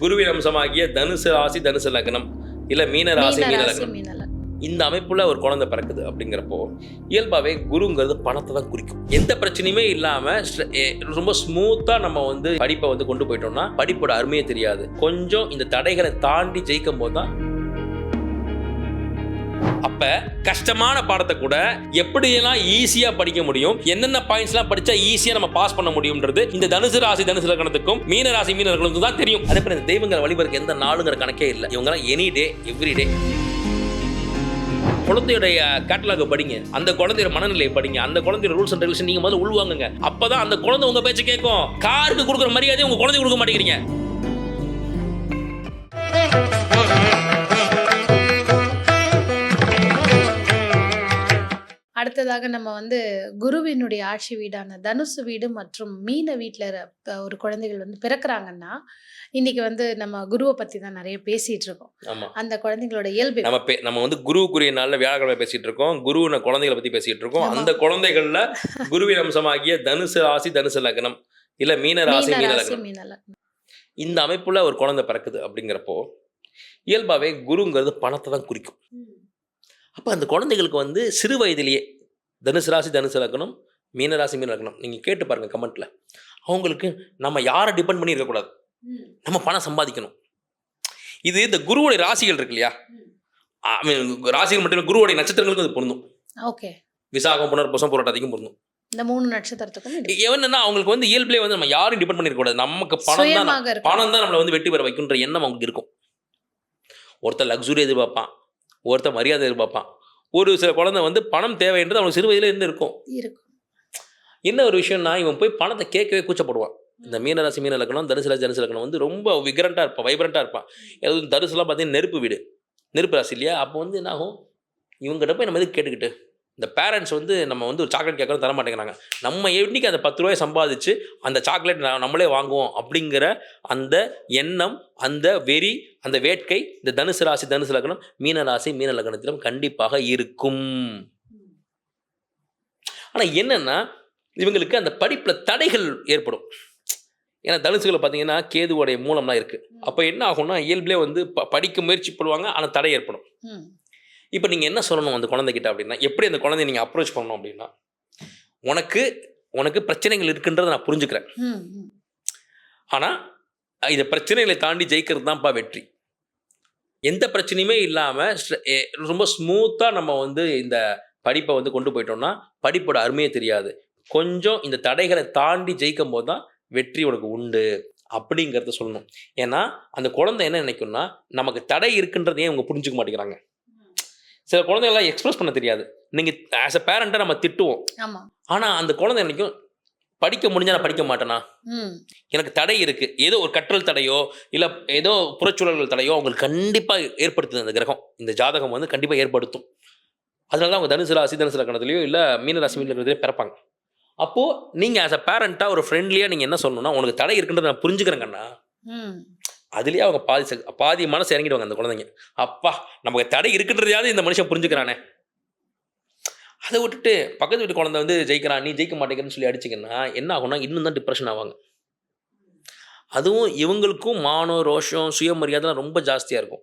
குருவின் அம்சமாகிய தனுசு ராசி தனுசு லக்னம் இல்ல மீன ராசி மீன லக்னம். இந்த அமைப்புல ஒரு குழந்தை பிறக்குது அப்படிங்கிறப்போ இயல்பாவே குருங்கிறது பணத்தை தான் குறிக்கும். எந்த பிரச்சனையுமே இல்லாம ரொம்ப ஸ்மூத்தா நம்ம வந்து படிப்பை வந்து கொண்டு போயிட்டோம்னா படிப்போட அருமையே தெரியாது. கொஞ்சம் இந்த தடைகளை தாண்டி ஜெயிக்கும் போது தான் அப்ப கஷ்டமான பாடத்தை கூட எப்படியெல்லாம் ஈஸியா படிக்க முடியும் என்னென்ன பாயிண்ட்ஸ்லாம் படிச்சா ஈஸியா நம்ம பாஸ் பண்ண முடியும்ன்றது இந்த தனுசு ராசி தனுசு லக்னத்துக்கும் மீன ராசி மீன லக்னத்துக்கும் தான் தெரியும். அதே போல இந்த தெய்வங்கள் வழிபடுறதுக்கு எந்த நாளுங்கிற கணக்கே இல்லை. இவங்கெல்லாம் எனி டே எவ்ரி டே குழந்தையுடைய கேட்டலாக படிங்க. அந்த குழந்தையோட மனநிலையை படிங்க. அந்த குழந்தையோட ரூல்ஸ் அண்ட் ரெகுலேஷன் நீங்க முதல்ல உள்வாங்குங்க. அப்பதான் அந்த குழந்தை உங்க பேச்சு கேட்கும். காருக்கு கொடுக்குற மரியாதையை உங்க குழந்தை கொடுக்க மாட்டேங்கிறீங்க. அடுத்ததாக நம்ம வந்து குருவினுடைய ஆட்சி வீடான தனுசு வீடு மற்றும் மீன வீட்டில் ஒரு குழந்தைகள் வந்து பிறக்கிறாங்கன்னா இன்னைக்கு வந்து நம்ம குருவை பத்தி தான் நிறைய பேசிட்டு இருக்கோம். அந்த குழந்தைங்களோட இயல்பு நம்ம பே- நம்ம வந்து குருவுக்குரிய நாள்ல வியாழக்கிழமை பேசிட்டு இருக்கோம். குருவின குழந்தைகளை பத்தி பேசிட்டு இருக்கோம். அந்த குழந்தைகள்ல குருவின் அம்சமாகிய தனுசு ராசி தனுசு லக்னம். இல்ல மீன ராசி மீன லக்னம். இந்த அமைப்புல ஒரு குழந்தை பிறக்குது அப்படிங்கிறப்போ இயல்பாவே குருங்கிறது பணத்தை தான் குறிக்கும். அப்போ அந்த குழந்தைகளுக்கு வந்து சிறு வயதிலேயே தனுசு ராசி தனுசு லக்னம் மீன ராசி மீன லக்னம். நீங்கள் கேட்டு பாருங்க கமெண்ட்ல. அவங்களுக்கு நம்ம யாரை டிபெண்ட் பண்ணி இருக்கக்கூடாது. நம்ம பணம் சம்பாதிக்கணும். இது இந்த குருவுடைய ராசிகள் இருக்கு இல்லையா? ராசிகள் மட்டும் இல்லை குருவுடைய நட்சத்திரங்களுக்கும் பொருந்தும். ஓகே. விசாகம் புனர் புசம் போராட்டத்துக்கும் பொருந்தும். இந்த மூணு நட்சத்திரத்துக்கும். என்னன்னா அவங்களுக்கு வந்து இயல்பிலே வந்து நம்ம யாரும் டிபெண்ட் பண்ணிருக்க கூடாது நமக்கு பணம் தான் பணம் தான் நம்மளை வந்து வெற்றி பெற வைக்குன்ற எண்ணம் அவங்களுக்கு இருக்கும். ஒருத்தர் லக்ஸுரி எதிர்பார்ப்பான். ஒருத்தர் மரியாதை எதிர்பார்ப்பான். ஒரு சில குழந்தை வந்து பணம் தேவைன்றது அவனுக்கு சிறு வயதுல இருந்து இருக்கும். என்ன ஒரு விஷயம்னா இவன் போய் பணத்தை கேட்கவே கூச்சப்படுவான். இந்த மீனராசி மீன லக்கணம் தனுசு ராசி தனுசு லக்கணம் வந்து ரொம்ப விகரண்டாக இருப்பான் வைப்ரண்ட்டாக இருப்பான். எதுவும் தனுசுலாம் பார்த்தீங்கன்னா நெருப்பு வீடு நெருப்பு ராசி இல்லையா? அப்போ வந்து என்ன ஆகும் இவங்ககிட்ட போய் நம்ம எதுக்கு கேட்டுக்கிட்டு? இந்த பேரண்ட்ஸ் வந்து நம்ம வந்து ஒரு சாக்லேட் கேட்கறது தர மாட்டேங்கிறாங்க. நம்ம என்னைக்கு அந்த பத்து ரூபாய் சம்பாதிச்சு அந்த சாக்லேட் நம்மளே வாங்குவோம் அப்படிங்கிற அந்த எண்ணம் அந்த வெறி அந்த வேட்கை இந்த தனுசு ராசி தனுசு லக்னம் மீன ராசி மீன லக்னத்திலும் கண்டிப்பாக இருக்கும். ஆனால் என்னென்னா இவங்களுக்கு அந்த படிப்பில் தடைகள் ஏற்படும். ஏன்னா தனுசுகளை பார்த்தீங்கன்னா கேதுவோடைய மூலம்லாம் இருக்குது அப்போ என்ன ஆகும்னா இயல்பிலே வந்து ப படிக்க முயற்சி பண்ணுவாங்க ஆனால் தடை ஏற்படும். இப்போ நீங்கள் என்ன சொல்லணும் அந்த குழந்தைகிட்ட அப்படின்னா எப்படி அந்த குழந்தைய நீங்கள் அப்ரோச் பண்ணணும் அப்படின்னா உனக்கு உனக்கு பிரச்சனைகள் இருக்குன்றதை நான் புரிஞ்சுக்கிறேன். ஆனால் இந்த பிரச்சனைகளை தாண்டி ஜெயிக்கிறது தான்ப்பா வெற்றி. எந்த பிரச்சனையுமே இல்லாமல் ரொம்ப ஸ்மூத்தாக நம்ம வந்து இந்த படிப்பை வந்து கொண்டு போயிட்டோம்னா படிப்போட அருமையே தெரியாது. கொஞ்சம் இந்த தடைகளை தாண்டி ஜெயிக்கும் போது தான் வெற்றி உனக்கு உண்டு அப்படிங்கிறத சொல்லணும். ஏன்னா அந்த குழந்தை என்ன நினைக்கும்னா நமக்கு தடை இருக்குன்றதையே அவங்க புரிஞ்சுக்க மாட்டேங்கிறாங்க. சில குழந்தைகள்லாம் எக்ஸ்பிரஸ் பண்ண தெரியாது. நீங்கள் ஆஸ் அ பேரண்ட்டை நம்ம திட்டுவோம். ஆனால் அந்த குழந்தை நினைக்கும் படிக்க முடிஞ்சா நான் படிக்க மாட்டேனா? எனக்கு தடை இருக்கு. ஏதோ ஒரு கற்றல் தடையோ இல்லை ஏதோ புறச்சூழல்கள் தடையோ அவங்களுக்கு கண்டிப்பாக ஏற்படுத்துது அந்த கிரகம். இந்த ஜாதகம் வந்து கண்டிப்பாக ஏற்படுத்தும். அதனால தான் அவங்க தனுசு ராசி தனுசு லக்கணத்துலையோ இல்லை மீன ராசி மீன லக்கணத்துலையோ பிறப்பாங்க. அப்போது நீங்கள் ஆஸ் அ பேரண்ட்டாக ஒரு ஃப்ரெண்ட்லியாக நீங்கள் என்ன சொல்லணும்னா உனக்கு தடை இருக்குன்றதை நான் புரிஞ்சுக்கிறேங்கண்ணா அதுலேயே அவங்க பாதி ச- பாதி மனசு இறங்கிடுவாங்க அந்த குழந்தைங்க. அப்பா நமக்கு தடை இருக்குன்றதையாவது இந்த மனுஷன் புரிஞ்சுக்கிறானே. அதை விட்டுட்டு பக்கத்து வீட்டு குழந்தை வந்து ஜெயிக்கிறான் நீ ஜெயிக்க மாட்டேங்கிறன்னு சொல்லி அடிச்சிங்கன்னா என்ன ஆகும்னா இன்னும் தான் டிப்ரெஷன் ஆவாங்க. அதுவும் இவங்களுக்கும் மானம் ரோஷம் சுயமரியாதைலாம் ரொம்ப ஜாஸ்தியாக இருக்கும்.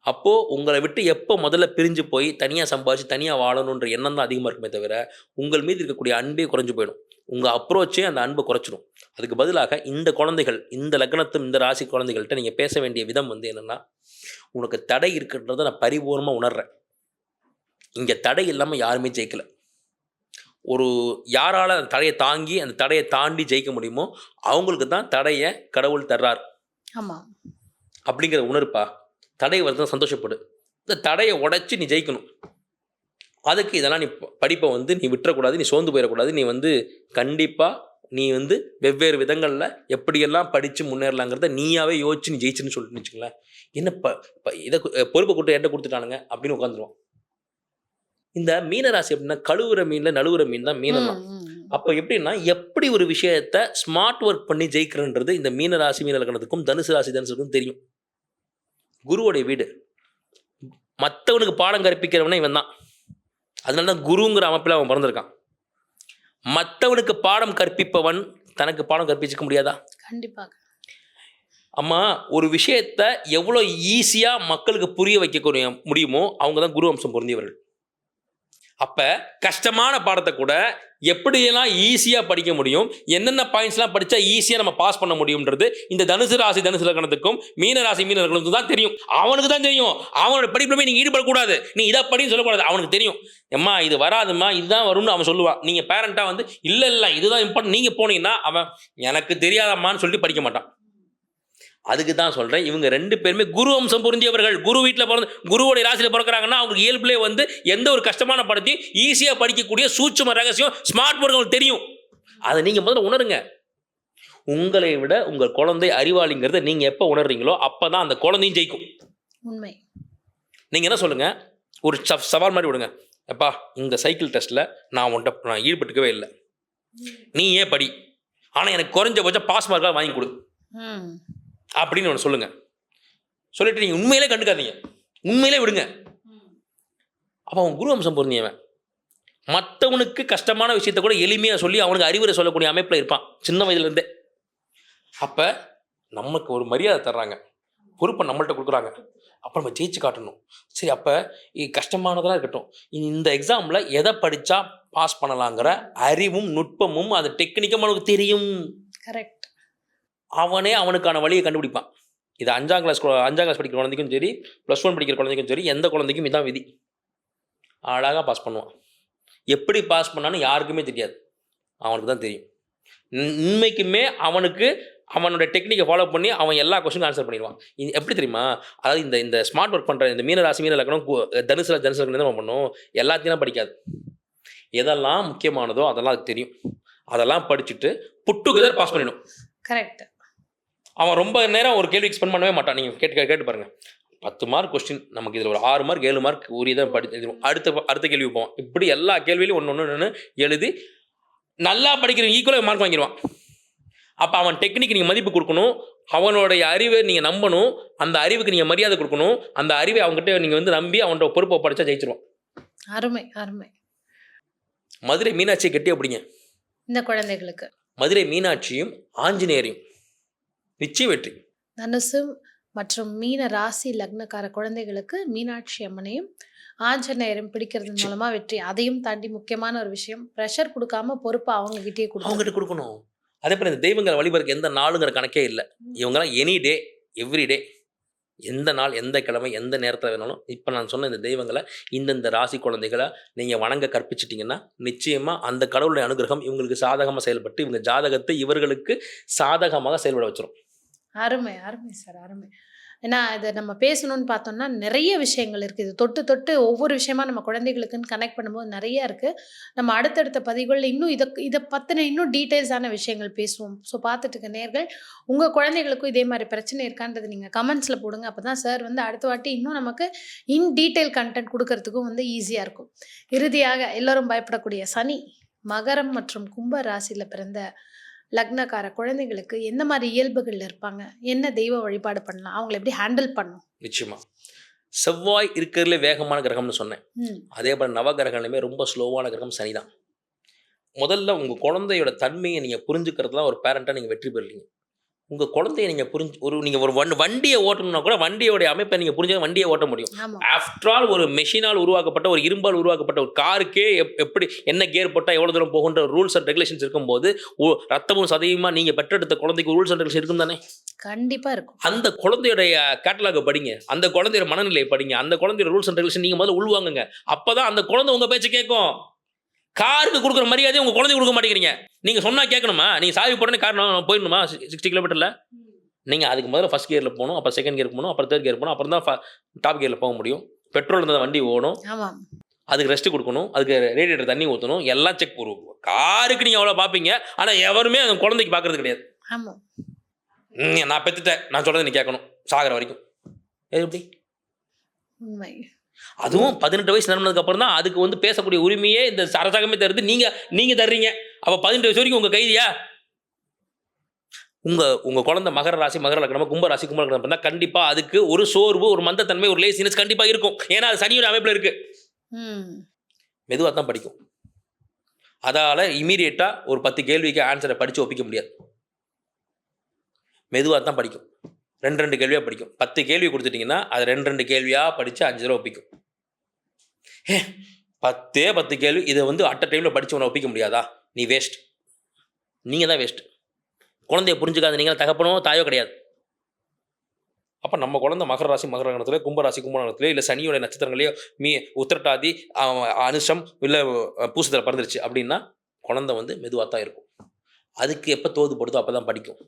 அப்போது உங்களை விட்டு எப்போ முதல்ல பிரிஞ்சு போய் தனியாக சம்பாதிச்சு தனியாக வாழணுன்ற எண்ணம் தான் அதிகமாக இருக்குமே தவிர உங்கள் மீது இருக்கக்கூடிய அன்பே குறைஞ்சு போயிடும். உங்கள் அப்ரோச்சே அந்த அன்பை குறைச்சிடும் அதுக்கு பதிலாக இந்த குழந்தைகள் இந்த லக்னத்தும் இந்த ராசி குழந்தைகள்கிட்ட நீங்கள் பேச வேண்டிய விதம் வந்து என்னென்னா உனக்கு தடை இருக்குன்றதை நான் பரிபூர்ணமாக உணர்றேன். இங்கே தடை இல்லாமல் யாருமே ஜெயிக்கல. ஒரு யாரால் அந்த தடையை தாங்கி அந்த தடையை தாண்டி ஜெயிக்க முடியுமோ அவங்களுக்கு தான் தடையை கடவுள் தர்றார். ஆமா. அப்படிங்கிற உணர்ப்பா தடை வரதான் சந்தோஷப்படு. இந்த தடையை உடைச்சி நீ ஜெயிக்கணும். அதுக்கு இதெல்லாம் நீ படிப்பை வந்து நீ விட்டுறக்கூடாது நீ சோர்ந்து போயிடக்கூடாது நீ வந்து கண்டிப்பாக நீ வந்து வெவ்வேறு விதங்களில் எப்படியெல்லாம் படித்து முன்னேறலாங்கிறத நீயாவே யோசிச்சு நீ ஜெயிச்சுன்னு சொல்லிட்டு வச்சுங்களேன் என்ன ப இதை பொறுப்பை கொடுத்து என்கிட்ட கொடுத்துட்டானுங்க அப்படின்னு உட்காந்துருவான் இந்த மீனராசி அப்படின்னா கழுவுற மீனில் நழுவுற மீன் தான் மீனம் தான் ம், ம். அப்போ எப்படின்னா எப்படி ஒரு விஷயத்த ஸ்மார்ட் ஒர்க் பண்ணி ஜெயிக்கிறன்றது இந்த மீன ராசி மீன லக்னத்துக்கும் தனுசு ராசி தனுசுக்கும் தெரியும். குருவோடைய வீடு. மற்றவனுக்கு பாடம் கற்பிக்கிறவனே இவன் தான் அதனால தான் குருங்கிற அமைப்பில் அவன் பிறந்திருக்கான். மற்றவனுக்கு பாடம் கற்பிப்பவன் தனக்கு பாடம் கற்பிச்சுக்க முடியாதா? கண்டிப்பாக அம்மா ஒரு விஷயத்த எவ்வளோ ஈஸியாக மக்களுக்கு புரிய வைக்கக்கூடிய முடியுமோ அவங்க தான் குரு அம்சம் பொருந்தியவர்கள். அப்போ கஷ்டமான பாடத்தை கூட எப்படியெல்லாம் ஈஸியாக படிக்க முடியும் என்னென்ன பாயிண்ட்ஸ்லாம் படித்தா ஈஸியாக நம்ம பாஸ் பண்ண முடியும்ன்றது இந்த தனுசு ராசி தனுசு லக்னத்துக்கும் மீன ராசி மீன லக்னத்துக்கும் தான் தெரியும். அவனுக்கு தான் தெரியும். அவனோட படிப்புலமே போய் நீங்கள் ஈடுபடக்கூடாது. நீ இதை படின்னு சொல்லக்கூடாது. அவனுக்கு தெரியும். எம்மா இது வராதும்மா. இதுதான் வரும்னு அவன் சொல்லுவான். நீங்கள் பேரண்ட்டாக வந்து இல்லை இல்லை இதுதான் இம்பார்ட்டன்ட் நீங்கள் போனீங்கன்னா அவன் எனக்கு தெரியாதம்மான்னு சொல்லிட்டு படிக்க மாட்டான். அதுக்கு தான் சொல்கிறேன் இவங்க ரெண்டு பேருமே குரு அம்சம் புரிஞ்சியவர்கள் குரு வீட்டில் பிறந்து குருவோடைய ராசியில் பிறக்கிறாங்கன்னா அவங்களுக்கு இயல்புலே வந்து எந்த ஒரு கஷ்டமான படத்தையும் ஈஸியாக படிக்கக்கூடிய சூட்சும ரகசியம் ஸ்மார்ட் போர்டு தெரியும். அதை நீங்கள் முதல்ல உணருங்க. உங்களை விட உங்கள் குழந்தை அறிவாளிங்கிறத நீங்கள் எப்போ உணர்றீங்களோ அப்போ தான் அந்த குழந்தையும் ஜெயிக்கும். உண்மை. நீங்கள் என்ன சொல்லுங்கள் ஒரு சவால் மாதிரி விடுங்க. எப்பா இந்த சைக்கிள் டெஸ்ட்டில் நான் உன்ட்ட நான் ஈடுபட்டுக்கவே இல்லை. நீ ஏன் படி? ஆனால் எனக்கு குறைஞ்சபட்சம் பாஸ் மார்க்காக வாங்கி கொடு. அப்படின்னு ஒன்று சொல்லுங்க. சொல்லிட்டு நீங்கள் உண்மையிலே கண்டுக்காதீங்க. உண்மையிலே விடுங்க. அப்போ அவன் குரு அம்சம் பொருந்தியவன் மற்றவனுக்கு கஷ்டமான விஷயத்த கூட எளிமையாக சொல்லி அவனுக்கு அறிவுரை சொல்லக்கூடிய அமைப்பில் இருப்பான். சின்ன வயதுலேருந்தே. அப்போ நமக்கு ஒரு மரியாதை தர்றாங்க. பொறுப்பை நம்மள்கிட்ட கொடுக்குறாங்க. அப்போ நம்ம ஜெயிச்சு காட்டணும். சரி அப்போ கஷ்டமானதெல்லாம் இருக்கட்டும். இந்த எக்ஸாமில் எதை படித்தா பாஸ் பண்ணலாங்கிற அறிவும் நுட்பமும் அது டெக்னிக்கும் நமக்கு தெரியும். கரெக்ட் அவனே அவனுக்கான வழியை கண்டுபிடிப்பான். இது அஞ்சாம் கிளாஸ் அஞ்சாம் கிளாஸ் படிக்கிற குழந்தைக்கும் சரி ப்ளஸ் ஒன் படிக்கிற குழந்தைக்கும் சரி எந்த குழந்தைக்கும் இதான் விதி. அழகாக பாஸ் பண்ணுவான். எப்படி பாஸ் பண்ணான்னு யாருக்குமே தெரியாது. அவனுக்கு தான் தெரியும். இன்னைக்குமே அவனுக்கு அவனோட டெக்னிக்கை ஃபாலோ பண்ணி அவன் எல்லா கொஸ்டினும் ஆன்சர் பண்ணிடுவான். இது எப்படி தெரியுமா? அதாவது இந்த இந்த ஸ்மார்ட் ஒர்க் பண்ணுற இந்த மீன ராசி மீன லக்கணம் கு- தனுசுல தனுசு லக்கணம் என்ன பண்ணும் எல்லாத்தையும் படிக்காது. எதெல்லாம் முக்கியமானதோ அதெல்லாம் அதுக்கு தெரியும். அதெல்லாம் படிச்சுட்டு புட்டுகதர் பாஸ் பண்ணிடும் கரெக்ட் அவன் ரொம்ப நேரம் ஒரு கேள்விக்கு ஸ்பெண்ட் பண்ணவே மாட்டான். நீங்கள் கேட்டு கேட்டு பாருங்க. பத்து மார்க் கொஸ்டின் நமக்கு இதில் ஒரு ஆறு மார்க் ஏழு மார்க் உரியதான் படி. அடுத்த அடுத்த கேள்வி போவோம் இப்படி எல்லா கேள்வியிலும் ஒன்று ஒன்று ஒன்று எழுதி நல்லா படிக்கிற ஈக்குவலாக மார்க் வாங்கிடுவான் அப்போ அவன் டெக்னிக் நீங்கள் மதிப்பு கொடுக்கணும். அவனுடைய அறிவை நீங்கள் நம்பணும். அந்த அறிவுக்கு நீங்கள் மரியாதை கொடுக்கணும். அந்த அறிவை அவங்ககிட்ட நீங்கள் வந்து நம்பி அவனோட பொறுப்பை படித்தா ஜெயிச்சிருவான். அருமை அருமை. மதுரை மீனாட்சியை கட்டி அப்படிங்க. இந்த குழந்தைகளுக்கு. மதுரை மீனாட்சியும் ஆஞ்சநேயரையும். நிச்சயம் வெற்றி. தனுசு மற்றும் மீன ராசி லக்னக்கார குழந்தைகளுக்கு மீனாட்சி அம்மனையும் ஆஞ்சநேயரும் பிடிக்கிறது மூலமா வெற்றி. அதையும் தாண்டி முக்கியமான ஒரு விஷயம் ப்ரெஷர் கொடுக்காம பொறுப்பை அவங்க கிட்டே அவங்ககிட்ட கொடுக்கணும். அதே போல் இந்த தெய்வங்களை வழிபடுறதுக்கு எந்த நாளுங்கிற கணக்கே இல்லை. இவங்கெல்லாம் எனி டே எவ்ரி டே எந்த நாள் எந்த கிழமை எந்த நேரத்தில் வேணாலும் இப்போ நான் சொன்ன இந்த தெய்வங்களை இந்தந்த ராசி குழந்தைகளை நீங்கள் வணங்க கற்பிச்சிட்டிங்கன்னா நிச்சயமாக அந்த கடவுளுடைய அனுகிரகம் இவங்களுக்கு சாதகமாக செயல்பட்டு இவங்க ஜாதகத்தை இவர்களுக்கு சாதகமாக செயல்பட வச்சிரும். அருமை அருமை சார் அருமை. ஏன்னா இதை நம்ம பேசணும்னு பார்த்தோம்னா நிறைய விஷயங்கள் இருக்குது இது தொட்டு தொட்டு ஒவ்வொரு விஷயமா நம்ம குழந்தைகளுக்குன்னு கனெக்ட் பண்ணும்போது நிறைய இருக்குது நம்ம அடுத்தடுத்த பதிவுகளில் இன்னும் இதை இதை பற்றின இன்னும் டீட்டெயில்ஸான விஷயங்கள் பேசுவோம். ஸோ பார்த்துட்டு இருக்க நேர்கள் உங்கள் குழந்தைகளுக்கும் இதே மாதிரி பிரச்சனை இருக்கான்றது நீங்கள் கமெண்ட்ஸில் போடுங்க. அப்போ தான் சார் வந்து அடுத்த வாட்டி இன்னும் நமக்கு இன் டீட்டெயில் கண்டென்ட் கொடுக்கறதுக்கும் வந்து ஈஸியாக இருக்கும். இறுதியாக எல்லோரும் பயப்படக்கூடிய சனி மகரம் மற்றும் கும்ப ராசியில் பிறந்த லக்னக்கார குழந்தைகளுக்கு எந்த மாதிரி இயல்புகள் இருப்பாங்க? என்ன தெய்வ வழிபாடு பண்ணலாம்? அவங்கள எப்படி ஹேண்டில் பண்ணும் நிச்சயமாக செவ்வாய் இருக்கிறதுல வேகமான கிரகம்னு சொன்னேன். அதே போல் நவகிரகங்களுமே ரொம்ப ஸ்லோவான கிரகம் சனி தான். முதல்ல உங்கள் குழந்தையோட தன்மையை நீங்கள் புரிஞ்சுக்கிறதுலாம் ஒரு பேரண்ட்டாக நீங்கள் வெற்றி பெறுவீங்க. உங்கள் குழந்தைய நீங்கள் புரிஞ்சு ஒரு நீங்கள் ஒரு வண்டி வண்டியை ஓட்டணும்னா கூட வண்டியோடைய அமைப்பை நீங்கள் புரிஞ்சா வண்டியை ஓட்ட முடியும். ஆஃப்டர் ஆல் ஒரு மெஷினால் உருவாக்கப்பட்ட ஒரு இரும்பால் உருவாக்கப்பட்ட ஒரு காருக்கே எப் எப்படி என்ன கியர் போட்டால் எவ்வளோ தூரம் போகுன்ற ரூல்ஸ் அண்ட் ரெகுலேஷன்ஸ் இருக்கும்போது ரத்தமும் சதவீதமாக நீங்கள் பெற்றெடுத்த குழந்தைக்கு ரூல்ஸ் அண்ட் ரெகுலேஷன் இருக்கும் தானே? கண்டிப்பாக இருக்கும். அந்த குழந்தையுடைய கேட்டலாகை படிங்க. அந்த குழந்தையோட மனநிலையை படிங்க. அந்த குழந்தையோட ரூல்ஸ் அண்ட் ரெகுலேஷன் நீங்கள் முதல்ல உள்வாங்குங்க. அப்போ தான் அந்த குழந்தை உங்கள் பேச்சை கேட்கும். காருக்கு கொடுக்குற மரியாதையை உங்கள் குழந்தை கொடுக்க மாட்டேங்கிறீங்க. நீங்கள் சொன்னால் கேட்கணுமா? நீங்கள் சாவி போடனே காரணம் போயிடணுமா? சிக்ஸ்டி கிலோமீட்டரில் நீங்கள் அதுக்கு முதல்ல ஃபஸ்ட் கியரில் போகணும் அப்புறம் செகண்ட் கியர் போகணும் அப்புறம் தேர்ட் கியர் போகணும் அப்புறம் தான் டாப் கியரில் போக முடியும். பெட்ரோல் இருந்த வண்டி ஓடும். அதுக்கு ரெஸ்ட் கொடுக்கணும் அதுக்கு ரேடியேட்டர் தண்ணி ஊற்றணும் எல்லாம் செக் பண்ணுவோம் காருக்கு நீங்கள் எவ்வளோ பார்ப்பீங்க ஆனால் எவருமே அந்த குழந்தைக்கு பார்க்கறது கிடையாது. நான் பெற்றுட்டேன் நான் சொல்கிறத நீ கேட்கணும். சாகிற வரைக்கும். எப்படி? உண்மை. அதுவும் பதினெட்டு வயசு நிரம்பினதுக்கு அப்புறம் தான் அதுக்கு வந்து பேசக்கூடிய உரிமையே இந்த அரசாங்கமே தருது. நீங்க நீங்க தர்றீங்க. அப்ப பதினெட்டு வயசு வரைக்கும் உங்க கைதியா? உங்க உங்க குழந்தை மகர ராசி மகர லக்னமா கும்ப ராசி கும்ப லக்னம் இருந்தா கண்டிப்பா அதுக்கு ஒரு சோர்வு ஒரு மந்தத்தன்மை ஒரு லேசினஸ் கண்டிப்பா இருக்கும். ஏன்னா அது சனியோட அமைப்புல இருக்கு. ம். மெதுவாக தான் படிக்கும். அதால இமீடியட்டா ஒரு பத்து கேள்விக்கு ஆன்சரை படிச்சு ஒப்பிக்க முடியாது. மெதுவாக தான் படிக்கும். ரெண்டு ரெண்டு கேள்வியாக படிக்கும். பத்து கேள்வி கொடுத்துட்டிங்கன்னா அது ரெண்டு ரெண்டு கேள்வியாக படித்து அஞ்சு தடவை ஒப்பிக்கும். ஏ பத்தே பத்து கேள்வி. இதை வந்து அட்ட டைமில் படித்து உன்னை ஒப்பிக்க முடியாதா? நீ வேஸ்ட் நீங்கள் தான் வேஸ்ட் குழந்தைய புரிஞ்சுக்காத நீங்கள் தகப்பனோ தாயோ கிடையாது. அப்போ நம்ம குழந்தை மகர ராசி மகர கணத்தில் கும்பராசி கும்பகணத்தில் இல்லை சனியோட நட்சத்திரங்களையோ மீ உத்திரட்டாதி அனுஷம் இல்லை பூசத்தில் பிறந்துருச்சு அப்படின்னா குழந்தை வந்து மெதுவாக தான் இருக்கும். அதுக்கு எப்போ தோதுப்படுதோ அப்போ தான் படிக்கும்.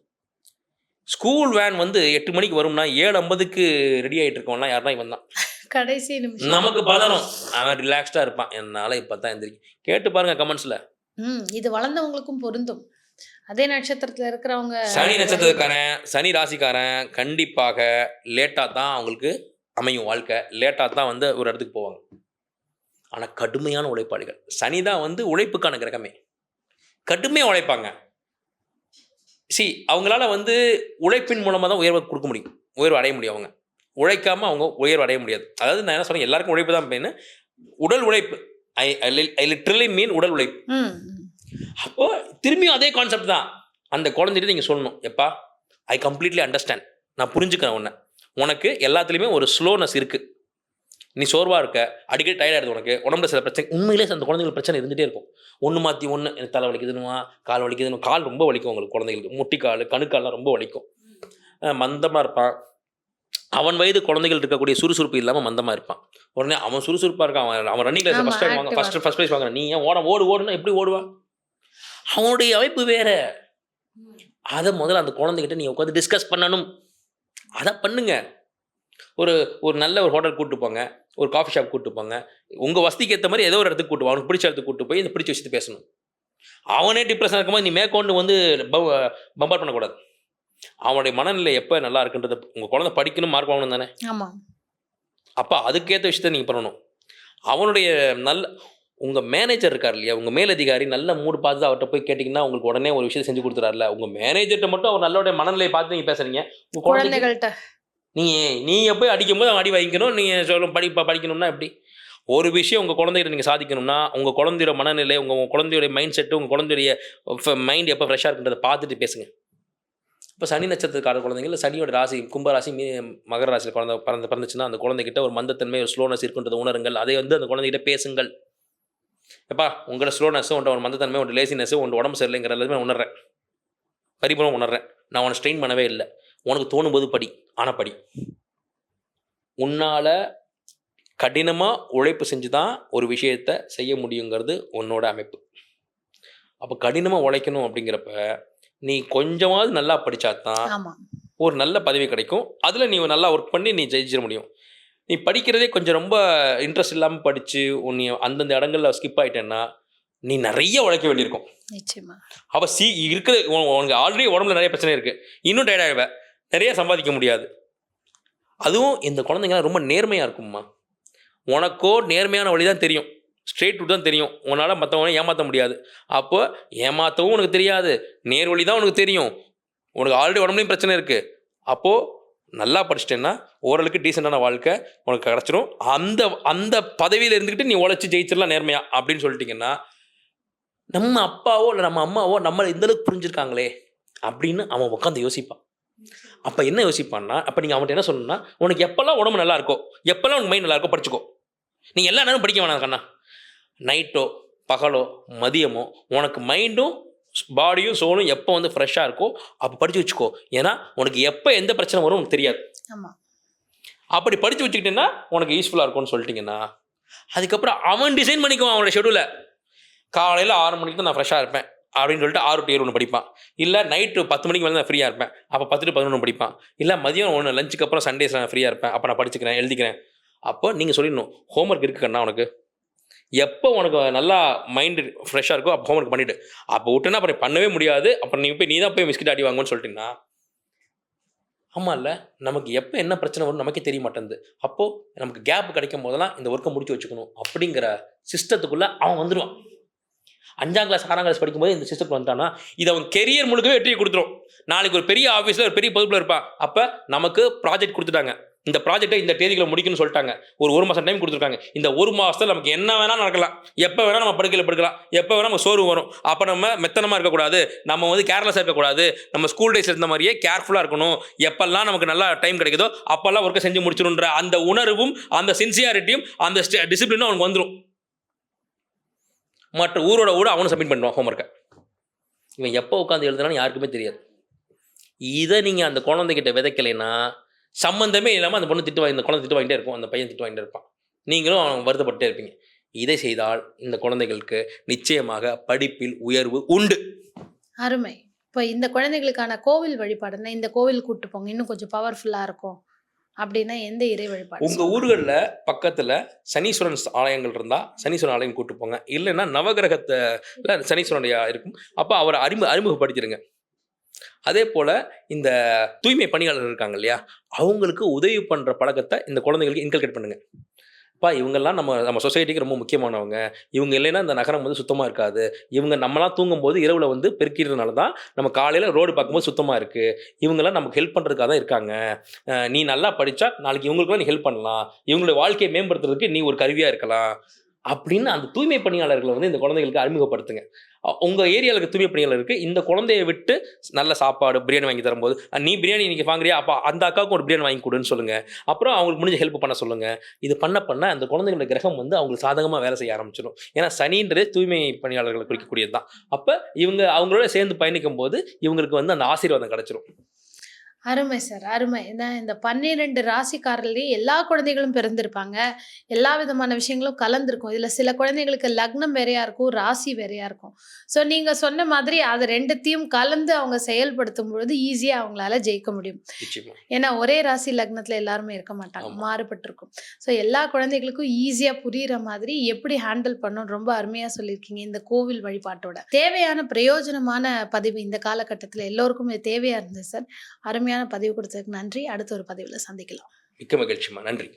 ஸ்கூல் வேன் வந்து எட்டு மணிக்கு வரும்னா ஏழு ஐம்பதுக்கு ரெடி ஆகிட்டு இருக்கோம்னா யாருன்னா இவன் தான் கடைசி நிமிஷம். நமக்கு பதறும். அவன் ரிலாக்ஸ்டாக இருப்பான். என்னால் இப்போ தான் எந்திரிக்கும் கேட்டு பாருங்க கமெண்ட்ஸில் ம் இது வளர்ந்தவங்களுக்கும் பொருந்தும். அதே நட்சத்திரத்துல இருக்கிறவங்க சனி நட்சத்திரக்காரன் சனி ராசிக்காரன் கண்டிப்பாக லேட்டாக தான் அவங்களுக்கு அமையும் வாழ்க்கை. லேட்டாக தான் வந்து ஒரு இடத்துக்கு போவாங்க. ஆனால் கடுமையான உழைப்பாளிகள். சனி தான் வந்து உழைப்புக்கான கிரகமே. கடுமையாக உழைப்பாங்க. சி அவங்களால வந்து உழைப்பின் மூலமாக தான் உயர்வை கொடுக்க முடியும். உயர்வு அடைய முடியும் அவங்க. உழைக்காம அவங்க உயர்வு அடைய முடியாது. அதாவது நான் என்ன சொல்றேன்? எல்லாருக்கும் உழைப்பு தான் மெயின் உடல் உழைப்பு. ஐ ஐ லிட்ரலி மீன் உடல் உழைப்பு. அப்போ திரும்பியும் அதே கான்செப்ட் தான். அந்த குழந்தைகிட்ட நீங்கள் சொல்லணும். எப்பா ஐ கம்ப்ளீட்லி அண்டர்ஸ்டாண்ட் நான் புரிஞ்சுக்கிறேன் உன்னை. உனக்கு எல்லாத்துலேயுமே ஒரு ஸ்லோனஸ் இருக்குது நீ சோர்வாக இருக்க அடிக்கடி இருக்குது உனக்கு. உடம்புல சில பிரச்சனை உண்மையிலே அந்த குழந்தைங்களுக்கு பிரச்சனை இருந்துகிட்டே இருக்கும். ஒன்று மாற்றி ஒன்று எனக்கு தலை வலிக்குதுன்னுவா கால் வலிக்குதுன்னு கால் ரொம்ப வலிக்கும் உங்களுக்கு குழந்தைங்களுக்கு முட்டிக்கால் கணுக்கால்லாம் ரொம்ப வலிக்கும். மந்தமாக இருப்பான். அவன் வயது குழந்தைகள் இருக்கக்கூடிய சுறுசுறுப்பு இல்லாமல் மந்தமாக இருப்பான். உடனே அவன் சுறுசுறுப்பாக இருக்கான். அவன் அவன் ரன்னிங் ஆமா, ஃபஸ்ட் டைம் வாங்க ஃபஸ்ட் ஃபஸ்ட் ப்ரைஸ் வாங்குறான் நீ ஏன் ஓட ஓடு ஓடுனா எப்படி ஓடுவான் அவனுடைய அமைப்பு வேற. அதை முதல்ல அந்த குழந்தைகிட்ட நீ உட்காந்து டிஸ்கஸ் பண்ணணும். அதை பண்ணுங்க. ஒரு ஒரு நல்ல ஒரு ஹோட்டல் கூட்டு போங்க. ஒரு காஃபி ஷாப் கூட்டு போங்க. உங்கள் வசதிக்கு ஏற்ற மாதிரி ஏதோ ஒரு இடத்துக்கு போ. அவனுக்கு பிடிச்ச இடத்துக்கு கூட்டு போய் இந்த பிடிச்ச விஷயத்தை பேசணும். அவனே டிப்ரெஷன் இருக்கும்போது நீ மேற்கொண்டு வந்து பம்பர் பண்ணக்கூடாது. அவனுடைய மனநிலை எப்போ நல்லா இருக்குன்றது உங்கள் குழந்தை படிக்கணும் மார்க் வாங்கணும் தானே? ஆமா. அப்போ அதுக்கேற்ற விஷயத்த நீங்கள் பண்ணணும். அவனுடைய நல்ல உங்கள் மேனேஜர் இருக்கார் இல்லையா? உங்கள் மேலதிகாரி நல்ல மூடு பார்த்து அவர்கிட்ட போய் கேட்டிங்கன்னா உங்களுக்கு உடனே ஒரு விஷயத்தை செஞ்சு கொடுத்துறாருல. உங்கள் மேனேஜர்கிட்ட மட்டும் அவர் நல்லோடைய மனநிலையை பார்த்து நீங்கள் பேசுறீங்க. உங்கள் குழந்தைகள்கிட்ட நீங்கள் நீங்கள் போய் அடிக்கும்போது அவன் அடி வாங்கிக்கணும் நீங்கள் சொல்லும் படி படிக்கணும்னா எப்படி? ஒரு விஷயம் உங்கள் குழந்தைகிட்ட நீங்கள் சாதிக்கணும்னா உங்கள் குழந்தையோட மனநிலை உங்கள் குழந்தையோட மைண்ட் செட்டு உங்கள் குழந்தையுடைய மைண்ட் எப்போ ஃப்ரெஷ்ஷாக இருக்குன்றதை பார்த்துட்டு பேசுங்க. இப்போ சனி நட்சத்திரக்கார குழந்தைங்க இல்லை சனியோட ராசி கும்பராசி மீ மகர ராசியில் குழந்தை பிறந்து பிறந்துச்சுன்னா அந்த குழந்தைகிட்ட ஒரு மந்தத்தன்மை ஒரு ஸ்லோனஸ் இருக்குன்றத உணருங்கள். அதை வந்து அந்த குழந்தைகிட்ட பேசுங்கள். எப்பா உங்களோட ஸ்லோனஸ் உன்ட ஒரு மந்தத்தன்மை உன் லேசினஸ் உன் உடம்பு சரியில்லைங்கிற எல்லாமே உணர்றேன். பரிபூர்ணம் உணர்றேன். நான் உன்னை ஸ்ட்ரெயின் பண்ணவே இல்லை. உனக்கு தோணும் போது படி. ஆனால் படி. உன்னால் கடினமாக உழைப்பு செஞ்சு தான் ஒரு விஷயத்தை செய்ய முடியுங்கிறது உன்னோட அமைப்பு. அப்போ கடினமாக உழைக்கணும் அப்படிங்கிறப்ப நீ கொஞ்சமாவது நல்லா படித்தா தான் ஆமா. ஒரு நல்ல பதவி கிடைக்கும். அதில் நீ நல்லா ஒர்க் பண்ணி நீ ஜெயிச்சிட முடியும். நீ படிக்கிறதே கொஞ்சம் ரொம்ப இன்ட்ரெஸ்ட் இல்லாமல் படித்து நீ அந்தந்த இடங்கள்ல ஸ்கிப் ஆயிட்டேன்னா நீ நிறைய உழைக்க வேண்டியிருக்கும். நிச்சயமா. அப்போ சி இருக்கிற உன- உனக்கு ஆல்ரெடி உடம்புல நிறைய பிரச்சனை இருக்குது இன்னும் டயர்ட் ஆகிடுவ நிறைய சம்பாதிக்க முடியாது. அதுவும் இந்த குழந்தைங்கலாம் ரொம்ப நேர்மையாக இருக்கும்மா. உனக்கோ நேர்மையான வழி தான் தெரியும். ஸ்ட்ரெயிட் ரூட் தான் தெரியும். உன்னால் மற்றவனை ஏமாற்ற முடியாது. அப்போ ஏமாற்றவும் உனக்கு தெரியாது. நேர்வழி தான் உனக்கு தெரியும். உனக்கு ஆல்ரெடி உடம்புலையும் பிரச்சனை இருக்குது அப்போது நல்லா படிச்சிட்டேன்னா ஓரளவுக்கு டீசெண்டான வாழ்க்கை உனக்கு கிடச்சிரும். அந்த அந்த பதவியில் இருந்துக்கிட்டு நீ உழைச்சி ஜெயிச்சிடலாம் நேர்மையா அப்படின்னு சொல்லிட்டீங்கன்னா நம்ம அப்பாவோ இல்லை நம்ம அம்மாவோ நம்மளை இந்தளவுக்கு புரிஞ்சிருக்காங்களே அப்படின்னு அவன் உட்காந்து யோசிப்பான். அப்போ என்ன யோசிப்பான்னா அப்போ நீங்கள் அவன்கிட்ட என்ன சொல்லணும்னா உனக்கு எப்போல்லாம் உடம்பு நல்லா இருக்கோ எப்போல்லாம் உனக்கு மைண்ட் நல்லா இருக்கோ படிச்சுக்கோ. நீ எல்லா நேரம் படிக்க வேணாம் கண்ணா. நைட்டோ பகலோ மதியமோ உனக்கு மைண்டும் பாடியும் சோலும் எப்போ வந்து ஃப்ரெஷ்ஷாக இருக்கோ அப்போ படித்து வச்சுக்கோ. ஏன்னா உனக்கு எப்போ எந்த பிரச்சனை வரும் உனக்கு தெரியாது. அப்படி படித்து வச்சுக்கிட்டேன்னா உனக்கு யூஸ்ஃபுல்லாக இருக்கும்னு சொல்லிட்டீங்கன்னா அதுக்கப்புறம் அவன் டிசைன் பண்ணிக்குவான் அவனோட ஷெடியூலை காலையில் ஆறு மணிக்கு தான் நான் ஃப்ரெஷ்ஷாக இருப்பேன் அப்படின்னு சொல்லிட்டு ஆறு டு ஏழு ஒன்று படிப்பான். இல்லை நைட்டு பத்து மணிக்கு மேலே நான் ஃப்ரீயாக இருப்பேன் அப்போ பத்து டு பதினொன்று படிப்பான். இல்லை மதியம் ஒன்று லஞ்சுக்கு அப்புறம் சண்டேஸ் நான் ஃப்ரீயாக இருப்பேன் அப்போ நான் படிச்சுக்கிறேன் எழுதிக்கிறேன். அப்போ நீங்கள் சொல்லிடணும் ஹோம்ஒர்க் இருக்கு கண்ணா உனக்கு? எப்போ உனக்கு நல்லா மைண்டு ஃப்ரெஷ்ஷாக இருக்கோ அப்போ ஹோம்ஒர்க் பண்ணிவிட்டு அப்போ விட்டுனா அப்புறம் பண்ணவே முடியாது. அப்புறம் நீ போய் நீ தான் போய் மிஸ்கிட் அடி வாங்குன்னு சொல்லிட்டீங்கன்னா ஆமாம் இல்லை நமக்கு எப்போ என்ன பிரச்சனை வரும் நமக்கே தெரிய மாட்டேங்குது. அப்போது நமக்கு கேப் கிடைக்கும் போதெல்லாம் இந்த ஒர்க்கை முடிச்சு வச்சுக்கணும். அப்படிங்கிற சிஸ்டத்துக்குள்ளே அவன் வந்துடுவான். அஞ்சாம் கிளாஸ் ஆறாம் கிளாஸ் படிக்கும்போது இந்த சிஸ்டத்துக்கு வந்தான்னா இது அவன் கெரியர் முழுக்கவே வெற்றியை கொடுத்துரும். நாளைக்கு ஒரு பெரிய ஆஃபீஸில் ஒரு பெரிய பொறுப்பில் இருப்பான். அப்போ நமக்கு ப்ராஜெக்ட் கொடுத்துட்டாங்க. இந்த ப்ராஜெக்டை இந்த தேதிகளை முடிக்கணும்னு சொல்லிட்டாங்க. ஒரு ஒரு மாதம் டைம் கொடுத்துருக்காங்க. இந்த ஒரு மாதத்தில் நமக்கு என்ன வேணால் நடக்கலாம். எப்போ வேணால் நம்ம படுக்கையில் படுக்கலாம். எப்போ வேணால் நம்ம சோறு வரும். அப்போ நம்ம மெத்தனமாக இருக்கக்கூடாது. நம்ம வந்து கேர்லெஸ்ஸாக இருக்கக்கூடாது. நம்ம ஸ்கூல் டேஸ் இருந்த மாதிரியே கேர்ஃபுல்லாக இருக்கணும். எப்பெல்லாம் நமக்கு நல்லா டைம் கிடைக்குதோ அப்போல்லாம் ஒர்க்கை செஞ்சு முடிச்சிடுன்ற அந்த உணர்வும் அந்த சின்சியாரிட்டியும் அந்த டிசிப்ளினும் அவனுக்கு வந்துடும் மற்ற ஊரோட ஊட அவனும் சப்மிட் பண்ணுவான் ஹோம்ஒர்க்கை இவன் எப்போ உட்காந்து எழுதுனான்னு யாருக்குமே தெரியாது. இதை நீங்கள் அந்த குழந்தைகிட்ட விதைக்கலைன்னா சம்மந்தமே இல்லாமல் அந்த பொண்ணு திட்டு வாங்கி இந்த குழந்தை திட்டு வாங்கிட்டே இருக்கும். அந்த பையன் திட்டு வாங்கிட்டே இருப்பான். நீங்களும் அவன் வருத்தப்பட்டே இருப்பீங்க. இதை செய்தால் இந்த குழந்தைகளுக்கு நிச்சயமாக படிப்பில் உயர்வு உண்டு. அருமை. இப்போ இந்த குழந்தைகளுக்கான கோவில் வழிபாடுனா இந்த கோவில் கூட்டு போங்க. இன்னும் கொஞ்சம் பவர்ஃபுல்லாக இருக்கும். அப்படின்னா எந்த இறை வழிபாடு? உங்கள் ஊர்களில் பக்கத்தில் சனீஸ்வரன் ஆலயங்கள் இருந்தால் சனீஸ்வரன் ஆலயம் கூட்டு போங்க. இல்லைன்னா நவகிரகத்தில் சனீஸ்வரன் இருக்கும். அப்போ அவரை அறிமு அறிமுகப்படுத்திடுங்க அதே போல் இந்த தூய்மை பணியாளர் இருக்காங்க இல்லையா அவங்களுக்கு உதவி பண்ணுற பழக்கத்தை இந்த குழந்தைகளுக்கு இன்கல்கேட் பண்ணுங்கள் அப்பா இவங்கெல்லாம் நம்ம நம்ம சொசைட்டிக்கு ரொம்ப முக்கியமானவங்க. இவங்க இல்லைன்னா இந்த நகரம் வந்து சுத்தமாக இருக்காது. இவங்க நம்மளாம் தூங்கும்போது இரவில் வந்து பெருக்கிறதுனால தான் நம்ம காலையில் ரோடு பார்க்கும்போது சுத்தமாக இருக்குது இவங்கெல்லாம் நமக்கு ஹெல்ப் பண்ணுறதுக்காக தான் இருக்காங்க. அஹ் நீ நல்லா படித்தா நாளைக்கு இவங்களுக்குலாம் நீ ஹெல்ப் பண்ணலாம். இவங்களுடைய வாழ்க்கையை மேம்படுத்துறதுக்கு நீ ஒரு கருவியாக இருக்கலாம். அப்படின்னு அந்த தூய்மை பணியாளர்களை வந்து இந்த குழந்தைகளுக்கு அறிமுகப்படுத்துங்க. உங்கள் ஏரியாவில் இருக்க தூய்மை பணியாளருக்கு இந்த குழந்தையை விட்டு நல்ல சாப்பாடு பிரியாணி வாங்கி தரும்போது நீ பிரியாணி இன்னைக்கு வாங்குறியா? அப்போ அந்த அக்காவுக்கு ஒரு பிரியாணி வாங்கி கொடுன்னு சொல்லுங்கள் அப்புறம் அவங்களுக்கு முடிஞ்ச ஹெல்ப் பண்ண சொல்லுங்கள் இது பண்ண பண்ண அந்த குழந்தைங்களோட கிரகம் வந்து அவங்களுக்கு சாதகமாக வேலை செய்ய ஆரம்பிச்சிடும். ஏன்னா சனின்றதே தூய்மை பணியாளர்களை குறிக்கக்கூடியது தான் அப்போ இவங்க அவங்களோட சேர்ந்து பயணிக்கும் போது இவங்களுக்கு வந்து அந்த ஆசீர்வாதம் கிடச்சிரும். அருமை சார் அருமை. ஏன்னா இந்த பன்னிரெண்டு ராசிக்காரர்லேயே எல்லா குழந்தைகளும் பிறந்திருப்பாங்க. எல்லா விதமான விஷயங்களும் கலந்துருக்கும். இதில் சில குழந்தைகளுக்கு லக்னம் வேறையா இருக்கும் ராசி வேறையா இருக்கும். ஸோ நீங்கள் சொன்ன மாதிரி அது ரெண்டுத்தையும் கலந்து அவங்க செயல்படுத்தும் பொழுது ஈஸியாக அவங்களால ஜெயிக்க முடியும். ஏன்னா ஒரே ராசி லக்னத்தில் எல்லாருமே இருக்க மாட்டாங்க. மாறுபட்டிருக்கும். ஸோ எல்லா குழந்தைகளுக்கும் ஈஸியாக புரியுற மாதிரி எப்படி ஹேண்டில் பண்ணணும் ரொம்ப அருமையாக சொல்லியிருக்கீங்க இந்த கோவில் வழிபாட்டோட. தேவையான பிரயோஜனமான பதிவு இந்த காலகட்டத்தில் எல்லோருக்கும் தேவையாக இருந்தது சார். அருமையான பதிவு கொடுத்ததுக்கு நன்றி. அடுத்த ஒரு பதிவில் சந்திக்கலாம். மிக்க மகிழ்ச்சிமா நன்றி.